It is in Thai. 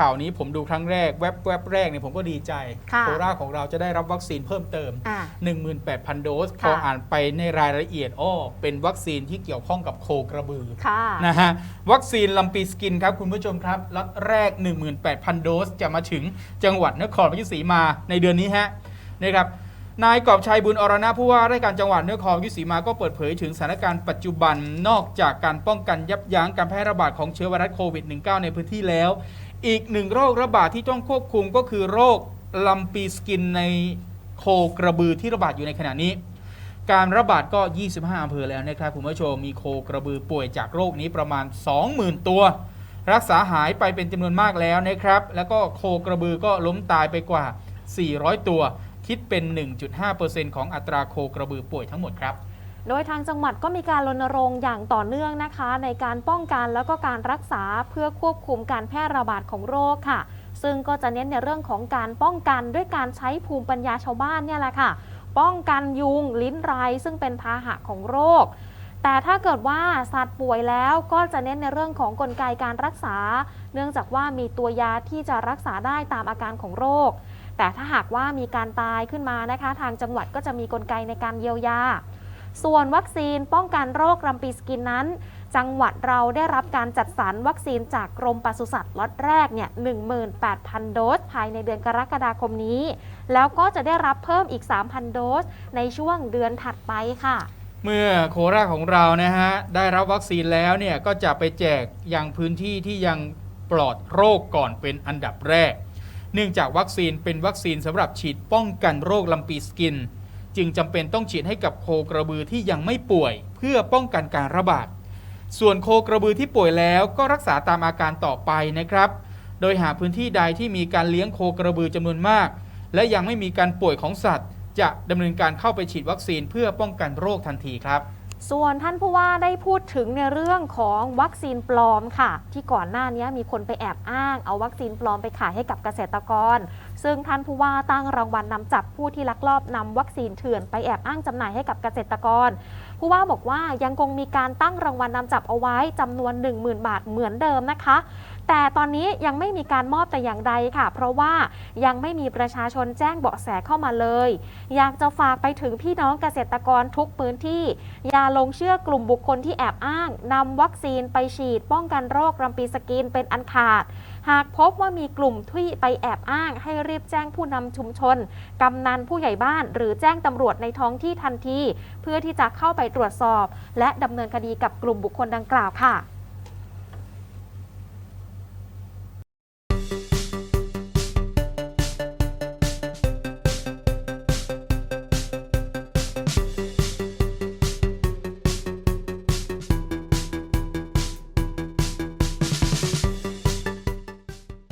ข่าวนี้ผมดูครั้งแรกแวบแวบแรกเนี่ยผมก็ดีใจค่ะโคราชของเราจะได้รับวัคซีนเพิ่มเติมอ่า18,000 โดสพค่ะออ่านไปในรายละเอียดอ้อเป็นวัคซีนที่เกี่ยวข้องกับโคกระบือค่ะนะฮะวัคซีนลัมปีสกินครับคุณผู้ชมครับล็อตแรก 18,000 โดส จะมาถึงจังหวัดนครราชสีมาในเดือนนี้ฮะนะครับนายกอบชัยบุญอรณะผู้ว่าราชการจังหวัดนครราชสีมาก็เปิดเผยถึงสถานการณ์ปัจจุบันนอกจากการป้องกันยับยั้งการแพร่ระบาดของเชื้อไวรัสโควิด -19 ในพื้นที่แล้ว อีกหนึ่งโรคระบาดที่ต้องควบคุมก็คือโรคลัมปีสกินในโคกระบือที่ระบาดอยู่ในขณะนี้ การระบาดก็ 25อำเภอแล้วนะครับคุณผู้ชมมีโคกระบือป่วยจากโรคนี้ประมาณ 20,000 ตัว รักษาหายไปเป็นจำนวนมากแล้วนะครับ แล้วก็โคกระบือก็ล้มตายไปกว่า 400 ตัว คิดเป็น 1.5%ของอัตราโคกระบือป่วยทั้งหมดครับ โดยทางจังหวัดก็มีการรณรงค์อย่างต่อเนื่องนะคะ ในการป้องกันแล้วก็การรักษาเพื่อควบคุมการแพร่ระบาดของโรคค่ะ ซึ่งก็จะเน้นในเรื่องของการป้องกันด้วยการใช้ภูมิปัญญาชาวบ้านเนี่ยแหละค่ะ ป้องกันยุงลิ้นไรซึ่งเป็นพาหะของโรค แต่ถ้าเกิดว่าสัตว์ป่วยแล้วก็จะเน้นในเรื่องของกลไกการรักษา เนื่องจากว่ามีตัวยาที่จะรักษาได้ตามอาการของโรค แต่ถ้าหากว่ามีการตายขึ้นมานะคะ ทางจังหวัดก็จะมีกลไกในการเยียวยา ส่วนวัคซีนป้องกันโรครัมปีสกินนั้น จังหวัดเราได้รับการจัดสรรวัคซีนจากกรมปศุสัตว์ล็อตแรกเนี่ย18,000 โดส ภายในเดือนกรกฎาคมนี้ แล้วก็จะได้รับเพิ่มอีก 3,000 โดส ในช่วงเดือนถัดไปค่ะเมื่อโคราชของเรานะฮะ ได้รับวัคซีนแล้วเนี่ย ก็จะไปแจกยังพื้นที่ที่ยังปลอดโรคก่อนเป็นอันดับแรก เนื่องจากวัคซีนเป็นวัคซีนสำหรับฉีดป้องกันโรคลำปีสกิน จึงจำเป็นต้องฉีดให้กับโคกระบือที่ยังไม่ป่วย เพื่อป้องกันการระบาด ส่วนโคกระบือที่ป่วยแล้วก็รักษาตามอาการต่อไปนะครับ โดยหาพื้นที่ใดที่มีการเลี้ยงโคกระบือจำนวนมาก และยังไม่มีการป่วยของสัตว์ จะดำเนินการเข้าไปฉีดวัคซีนเพื่อป้องกันโรคทันทีครับ ส่วนท่านผู้ว่าได้พูดถึงในเรื่องของวัคซีนปลอมค่ะ ที่ก่อนหน้านี้มีคนไปแอบอ้าง เอาวัคซีนปลอมไปขายให้กับเกษตรกร ซึ่งท่านผู้ว่าตั้งรางวัลนนำจับผู้ที่ลักลอบนำวัคซีนเถื่อนไปแอบอ้างจำหน่ายให้กับเกษตรกร ผู้ว่าบอกว่ายังคงมีการตั้งรางวัลนนำจับเอาไว้จำนวน 10,000 บาทเหมือนเดิมนะคะ แต่ตอนนี้ยังไม่มีการมอบแต่อย่างใดค่ะ เพราะว่ายังไม่มีประชาชนแจ้งเบาะแสเข้ามาเลย อยากจะฝากไปถึงพี่น้องเกษตรกรทุกพื้นที่ อย่าลงเชื่อกลุ่มบุคคลที่แอบอ้างนำวัคซีนไปฉีด ป้องกันโรครัมปีสกินเป็นอันขาด หากพบว่ามีกลุ่มที่ไปแอบอ้าง ให้รีบแจ้งผู้นำชุมชนกำนันผู้ใหญ่บ้าน หรือแจ้งตำรวจในท้องที่ทันที เพื่อที่จะเข้าไปตรวจสอบ และดำเนินคดีกับกลุ่มบุคคลดังกล่าวค่ะ